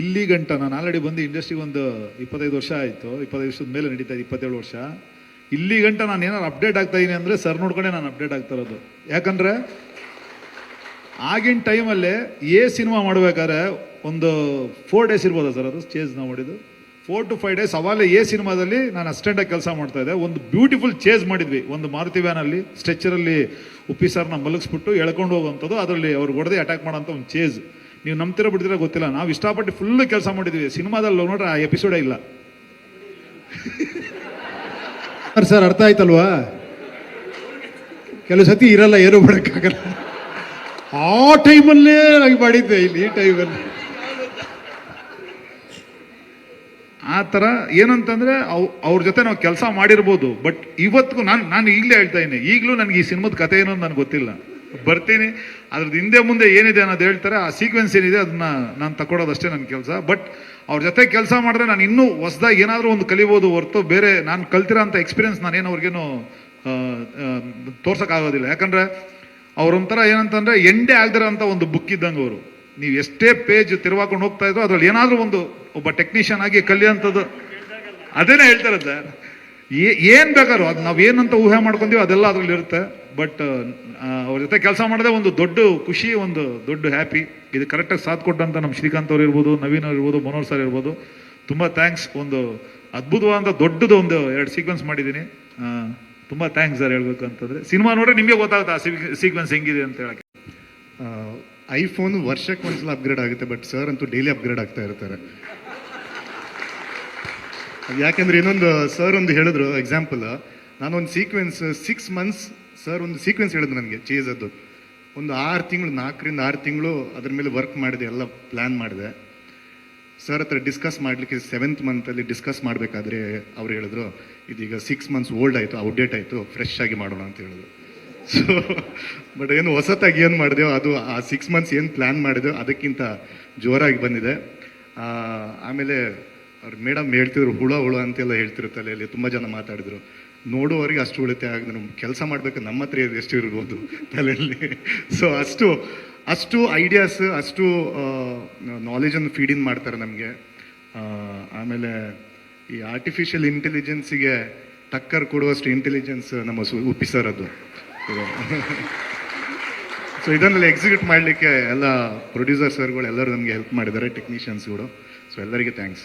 ಇಲ್ಲಿ ಗಂಟ ನಾನು ಆಲ್ರೆಡಿ ಬಂದು ಇಂಡಸ್ಟ್ರಿಗೆ ಒಂದು ಇಪ್ಪತ್ತೈದು ವರ್ಷ ಆಯಿತು, ಇಪ್ಪತ್ತೈದು ವರ್ಷದ ಮೇಲೆ ನಡೀತಾ ಇದೆ, ಇಪ್ಪತ್ತೇಳು ವರ್ಷ. ಇಲ್ಲಿ ಗಂಟ ನಾನು ಏನಾದ್ರು ಅಪ್ಡೇಟ್ ಆಗ್ತಾ ಇದ್ದೀನಿ ಅಂದರೆ ಸರ್ ನೋಡ್ಕೊಂಡೆ ನಾನು ಅಪ್ಡೇಟ್ ಆಗ್ತಾ ಇರೋದು. ಯಾಕಂದ್ರೆ ಆಗಿನ ಟೈಮಲ್ಲಿ ಎ ಸಿನಿಮಾ ಮಾಡಬೇಕಾದ್ರೆ ಒಂದು ಫೋರ್ ಡೇಸ್ ಇರ್ಬೋದಾ ಸರ್ ಅದು ಚೇಸ್ ನಾವು ಮಾಡಿದ್ದು? ಫೋರ್ ಟು ಫೈವ್ ಡೇಸ್ ಅವಾಗಲೇ ಎ ಸಿನಿಮಾದಲ್ಲಿ ನಾನು ಅಸ್ಟೆಂಟಾಗಿ ಕೆಲಸ ಮಾಡ್ತಾ ಇದ್ದೆ. ಒಂದು ಬ್ಯೂಟಿಫುಲ್ ಚೇಸ್ ಮಾಡಿದ್ವಿ. ಒಂದು ಮಾರುತಿ ವ್ಯಾನಲ್ಲಿ ಸ್ಟ್ರೆಚರಲ್ಲಿ ಉಪ್ಪಿ ಸರ್ನ ಮಲಗಿಸ್ಬಿಟ್ಟು ಎಳ್ಕೊಂಡು ಹೋಗುವಂಥದ್ದು, ಅದರಲ್ಲಿ ಅವ್ರು ಹೊಡೆದೇ ಅಟ್ಯಾಕ್ ಮಾಡೋಂಥ ಒಂದು ಚೇಸ್ ನೀವು ನಂಬ್ತಿರೋ ಬಿಡ್ತಿರೋ ಗೊತ್ತಿಲ್ಲ. ನಾವು ಇಷ್ಟಪಟ್ಟು ಫುಲ್ ಕೆಲಸ ಮಾಡಿದ್ವಿ. ಸಿನಿಮಾದಲ್ಲಿ ನೋಡ್ರೆ ಆ ಎಪಿಸೋಡೇ ಇಲ್ಲ. ಸರ್ ಸರ್ ಅರ್ಥ ಆಯ್ತಲ್ವಾ? ಕೆಲವು ಸತಿ ಇರಲ್ಲ ಏನು ಮಾಡೋಕ್ಕಾಗಲ್ಲ. ಆ ಟೈಮಲ್ಲೇ ನಾವು ಮಾಡಿದ್ದೆ ಇಲ್ಲಿ ಈ ಟೈಮಲ್ಲಿ ಆ ಥರ ಏನಂತಂದರೆ ಅವ್ ಅವ್ರ ಜೊತೆ ನಾವು ಕೆಲಸ ಮಾಡಿರ್ಬೋದು ಬಟ್ ಇವತ್ತಿಗೂ ನಾನು ನಾನು ಈಗಲೇ ಹೇಳ್ತಾ ಇದ್ದೀನಿ. ಈಗಲೂ ನನಗೆ ಈ ಸಿನಿಮಾದ ಕಥೆ ಏನೋ ನನಗೆ ಗೊತ್ತಿಲ್ಲ. ಬರ್ತೀನಿ. ಅದ್ರದ್ದು ಹಿಂದೆ ಮುಂದೆ ಏನಿದೆ ಅನ್ನೋದು ಹೇಳ್ತಾರೆ, ಆ ಸೀಕ್ವೆನ್ಸ್ ಏನಿದೆ ಅದನ್ನ ನಾನು ತಗೊಳೋದಷ್ಟೇ ನನ್ನ ಕೆಲಸ. ಬಟ್ ಅವ್ರ ಜೊತೆ ಕೆಲಸ ಮಾಡಿದ್ರೆ ನಾನು ಇನ್ನೂ ಹೊಸದಾಗಿ ಏನಾದರೂ ಒಂದು ಕಲಿಬೋದು ಹೊರತು ಬೇರೆ ನಾನು ಕಲ್ತಿರೋ ಅಂಥ ಎಕ್ಸ್ಪೀರಿಯನ್ಸ್ ನಾನೇನು ಅವ್ರಿಗೇನು ತೋರ್ಸೋಕ್ಕಾಗೋದಿಲ್ಲ. ಯಾಕಂದ್ರೆ ಅವ್ರೊಂಥರ ಏನಂತಂದ್ರೆ ಎಂಡೇ ಆಗದಿರೋ ಒಂದು ಬುಕ್ ಇದ್ದಂಗೆ ಅವರು. ನೀವು ಎಷ್ಟೇ ಪೇಜ್ ತಿರುವಾಕೊಂಡು ಹೋಗ್ತಾ ಇದ್ರು ಅದ್ರಲ್ಲಿ ಏನಾದರೂ ಒಂದು ಒಬ್ಬ ಟೆಕ್ನಿಷಿಯನ್ ಆಗಿ ಕಲಿಯೋಂಥದ್ದು. ಅದೇನೇ ಹೇಳ್ತಾರೆ ಸರ್ ಏನ್ ಬೇಕಾದ್ರು, ಅದು ನಾವ್ ಏನಂತ ಊಹೆ ಮಾಡ್ಕೊಂತೀವಿ ಅದೆಲ್ಲ ಅದ್ರಲ್ಲಿ ಇರುತ್ತೆ ಬಟ್ ಅವ್ರ ಜೊತೆ ಕೆಲಸ ಮಾಡದೆ ಒಂದು ದೊಡ್ಡ ಖುಷಿ, ಒಂದು ದೊಡ್ಡ ಹ್ಯಾಪಿ ಇದು ಕರೆಕ್ಟಾಗಿ ಸಾಥ್ ಕೊಟ್ಟಂತ ನಮ್ಮ ಶ್ರೀಕಾಂತ್ ಅವ್ರು ಇರ್ಬೋದು, ನವೀನ್ ಅವ್ರು ಇರ್ಬೋದು, ಮನೋಹರ್ ಸರ್ ಇರ್ಬೋದು. ತುಂಬಾ ಥ್ಯಾಂಕ್ಸ್ ಒಂದು ಅದ್ಭುತವಾದ ದೊಡ್ಡದು ಒಂದು ಎರಡು ಸೀಕ್ವೆನ್ಸ್ ಮಾಡಿದ್ದೀನಿ. ತುಂಬ ಥ್ಯಾಂಕ್ಸ್ ಸರ್ ಹೇಳ್ಬೇಕು ಅಂತಂದ್ರೆ. ಸಿನಿಮಾ ನೋಡ್ರೆ ನಿಮಗೆ ಗೊತ್ತಾಗುತ್ತೆ ಆ ಸೀಕ್ವೆನ್ಸ್ ಹೆಂಗಿದೆ ಅಂತ ಹೇಳಕ್ಕೆ. ಐಫೋನ್ ವರ್ಷಕ್ಕೆ ಒಂದ್ಸಲ ಅಪ್ಗ್ರೇಡ್ ಆಗುತ್ತೆ ಬಟ್ ಸರ್ ಅಂತೂ ಡೈಲಿ ಅಪ್ಗ್ರೇಡ್ ಆಗ್ತಾ ಇರ್ತಾರೆ. ಯಾಕೆಂದ್ರೆ ಇನ್ನೊಂದು ಸರ್ ಒಂದು ಹೇಳಿದ್ರು ಎಕ್ಸಾಂಪಲ್ ನಾನೊಂದು ಸೀಕ್ವೆನ್ಸ್ ಸಿಕ್ಸ್ ಮಂತ್ಸ್ ಸರ್ ಒಂದು ಸೀಕ್ವೆನ್ಸ್ ಹೇಳಿದ್ರು ನನಗೆ ಚೇಸದ್ದು ಒಂದು ಆರು ತಿಂಗಳು, ನಾಲ್ಕರಿಂದ ಆರು ತಿಂಗಳು ಅದ್ರ ಮೇಲೆ ವರ್ಕ್ ಮಾಡಿದೆ, ಎಲ್ಲ ಪ್ಲ್ಯಾನ್ ಮಾಡಿದೆ. ಸರ್ ಹತ್ರ ಡಿಸ್ಕಸ್ ಮಾಡಲಿಕ್ಕೆ ಸೆವೆಂತ್ ಮಂತಲ್ಲಿ ಡಿಸ್ಕಸ್ ಮಾಡಬೇಕಾದ್ರೆ ಅವ್ರು ಹೇಳಿದ್ರು, ಇದೀಗ ಸಿಕ್ಸ್ ಮಂತ್ಸ್ ಓಲ್ಡ್ ಆಯಿತು ಔಟ್ಡೇಟ್ ಆಯಿತು ಫ್ರೆಶ್ ಆಗಿ ಮಾಡೋಣ ಅಂತ ಹೇಳಿದ್ರು. ಸೊ ಬಟ್ ಏನು ಹೊಸತಾಗಿ ಏನು ಮಾಡಿದೆವು ಅದು ಆ ಸಿಕ್ಸ್ ಮಂತ್ಸ್ ಏನು ಪ್ಲ್ಯಾನ್ ಮಾಡಿದೆವು ಅದಕ್ಕಿಂತ ಜೋರಾಗಿ ಬಂದಿದೆ. ಆಮೇಲೆ ಅವ್ರು ಮೇಡಮ್ ಹೇಳ್ತಿದ್ರು, ಹುಳ ಹುಳ ಅಂತೆಲ್ಲ ಹೇಳ್ತಿರು ತಲೆಯಲ್ಲಿ, ತುಂಬ ಜನ ಮಾತಾಡಿದ್ರು. ನೋಡುವವರಿಗೆ ಅಷ್ಟು ಉಳಿತಾಯ ಆಗಿದೆ ನಮ್ಮ ಕೆಲಸ ಮಾಡಬೇಕು, ನಮ್ಮ ಹತ್ರ ಎಷ್ಟು ಇರ್ಬೋದು ತಲೆಯಲ್ಲಿ. ಸೊ ಅಷ್ಟು ಅಷ್ಟು ಐಡಿಯಾಸ್ ಅಷ್ಟು ನಾಲೆಜನ್ನು ಫೀಡ್ ಇನ್ ಮಾಡ್ತಾರೆ ನಮಗೆ. ಆಮೇಲೆ ಈ ಆರ್ಟಿಫಿಷಿಯಲ್ ಇಂಟೆಲಿಜೆನ್ಸಿಗೆ ಟಕ್ಕರ್ ಕೊಡುವಷ್ಟು ಇಂಟೆಲಿಜೆನ್ಸ್ ನಮ್ಮ ಸು ಅದು ಸೊ ಇದನ್ನೆಲ್ಲ ಎಕ್ಸಿಕ್ಯೂಟ್ ಮಾಡಲಿಕ್ಕೆ ಎಲ್ಲ ಪ್ರೊಡ್ಯೂಸರ್ ಸರ್ಗಳು ಎಲ್ಲರೂ ನಮಗೆ ಹೆಲ್ಪ್ ಮಾಡಿದ್ದಾರೆ ಟೆಕ್ನಿಷಿಯನ್ಸ್ಗಳು ಸೊ ಎಲ್ಲರಿಗೆ ಥ್ಯಾಂಕ್ಸ್